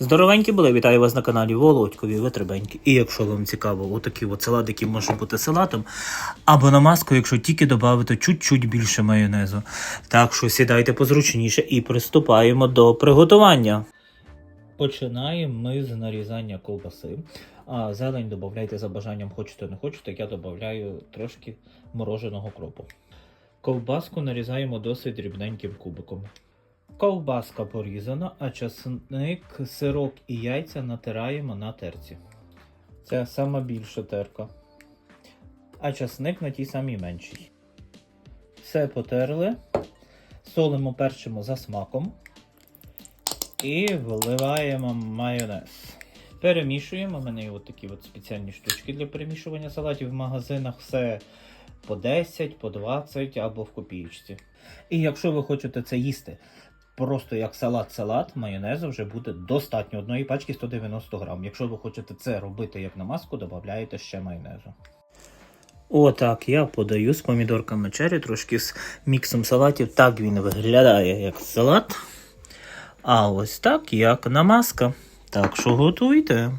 Здоровенькі були, вітаю вас на каналі Володькові Витребеньки. І якщо вам цікаво, отакі от який може бути салатом, або на маску, якщо тільки додати чуть-чуть більше майонезу. Так що сідайте позручніше і приступаємо до приготування. Починаємо ми з нарізання ковбаси. А зелень додавайте за бажанням, хочете не хочете, я додаю трошки мороженого кропу. Ковбаску нарізаємо досить дрібненьким кубиком. Ковбаска порізана, а часник, сирок і яйця натираємо на терці. Це сама більша терка. А часник на тій самій меншій. Все потерли. Солимо перчимо за смаком. І вливаємо майонез. Перемішуємо. У мене є такі от спеціальні штучки для перемішування салатів в магазинах. Все по 10, по 20 або в копієчці. І якщо ви хочете це їсти просто як салат-салат, майонезу вже буде достатньо одної пачки 190 грам. Якщо ви хочете це робити як намазку, додаєте ще майонезу. Отак я подаю з помідорками черрі, трошки з міксом салатів. Так він виглядає як салат. А ось так як намазка. Так що готуйте.